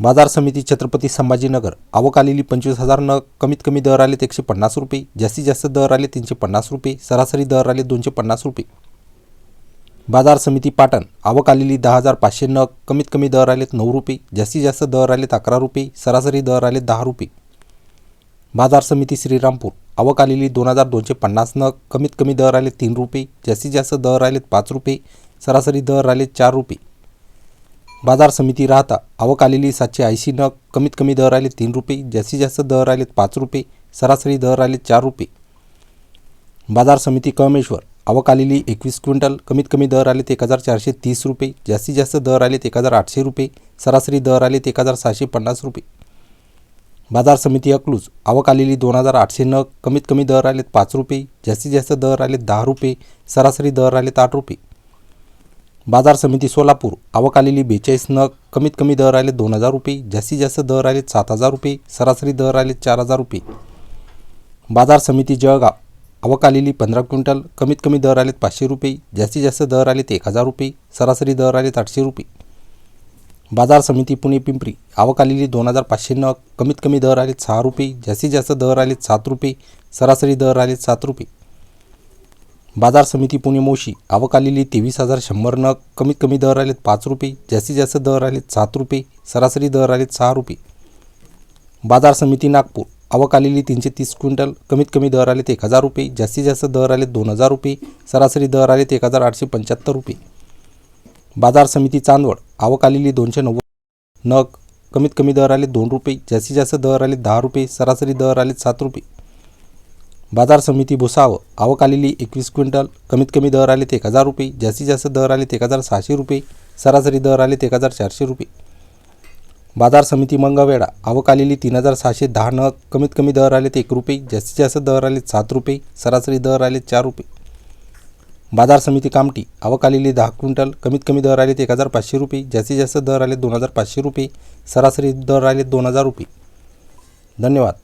बाजार समिती छत्रपती संभाजीनगर. आवक आलेली पंचवीस हजार नग कमीत कमी दर आलेत एकशे पन्नास रुपये. जास्तीत जास्त दर आले तीनशे पन्नास रुपये. सरासरी दर आले दोनशे पन्नास रुपये. बाजार समिती पाटण. आवक आलेली दहा हजार पाचशे नग कमीत कमी दर आलेत नऊ रुपये. जास्तीत जास्त दर आलेत अकरा रुपये. सरासरी दर आले दहा रुपये. बाजार समिती श्रीरामपूर. आवक आलेली दोन हजार दोनशे पन्नास नग कमीत कमी दर आले तीन रुपये. जास्तीत जास्त दर आलेत पाच रुपये. सरासरी दर आले चार रुपये. बाजार समिती राहता आवक आलेली सातशे ऐंशी नग कमीत कमी दर आले तीन रुपये जास्तीत जास्त दर आलेत पाच रुपये सरासरी दर आले चार रुपये. बाजार समिती कळमेश्वर आवक आलेली एकवीस क्विंटल कमीत कमी दर आलेत एक हजार चारशे तीस रुपये जास्तीत जास्त दर आलेत एक हजार आठशे रुपये सरासरी दर आलेत एक हजार सहाशे पन्नास रुपये. बाजार समिती अकलूज आवक आलेली दोन हजार आठशे नग कमीत कमी दर आलेत पाच रुपये जास्तीत जास्त दर आले दहा रुपये सरासरी दर आलेत आठ रुपये. बाजार समिती सोलापूर आवक आलेली बेचाळीस नग कमीत कमी दर आले दोन हजार रुपये जास्तीत जास्त दर आलेत सात हजार रुपये सरासरी दर आलेत चार हजार रुपये. बाजार समिती जळगाव आवक आलेली पंधरा क्विंटल कमीत कमी दर आलेत पाचशे रुपये जास्तीत जास्त दर आलेत एक हजार रुपये सरासरी दर आलेत आठशे रुपये. बाजार समिती पुणे पिंपरी आवक आलेली दोन हजार पाचशे नग कमीत कमी दर आलेत सहा रुपये जास्तीत जास्त दर आलेत सात रुपये सरासरी दर आलेत सात रुपये. बाजार समिती पुणे मोशी आवक आलेली तेवीस हजार शंभर नग कमीत कमी दर आलेत पाच रुपये जास्तीत जास्त दर आलेत सात रुपये सरासरी दर आलेत सहा रुपये. बाजार समिती नागपूर आवक आलेली तीनशे तीस क्विंटल कमीत कमी दर आलेत एक हजार रुपये जास्तीत जास्त दर आलेत दोन हजार रुपये सरासरी दर आलेत एक हजार आठशे पंच्याहत्तर रुपये. बाजार समिती चांदवड आवक आलेली दोनशे नव्वद नग कमीत कमी दर आले दोन रुपये जास्तीत जास्त दर आले दहा रुपये सरासरी दर आले सात रुपये. बाजार समिती भुसावळ आवक आलेली एकवीस क्विंटल. कमीत कमी दर आले ते एक हजार रुपये. जास्तीत जास्त दर आलेत एक हजार सहाशे रुपये. सरासरी दर आलेत एक हजार चारशे रुपये. बाजार समिती मंगळवेढा आवक आलेली तीन हजार सहाशे दहा नग. कमीत कमी दर आले ते एक रुपये. जास्तीत जास्त दर आले सात रुपये. सरासरी दर आले चार रुपये. बाजार समिती कामटी आवक आलेली दहा क्विंटल. कमीत कमी दर आलेत एक हजार पाचशे रुपये. जास्तीत जास्त दर आले दोन हजार पाचशे रुपये. सरासरी दर आले दोन हजार रुपये. धन्यवाद.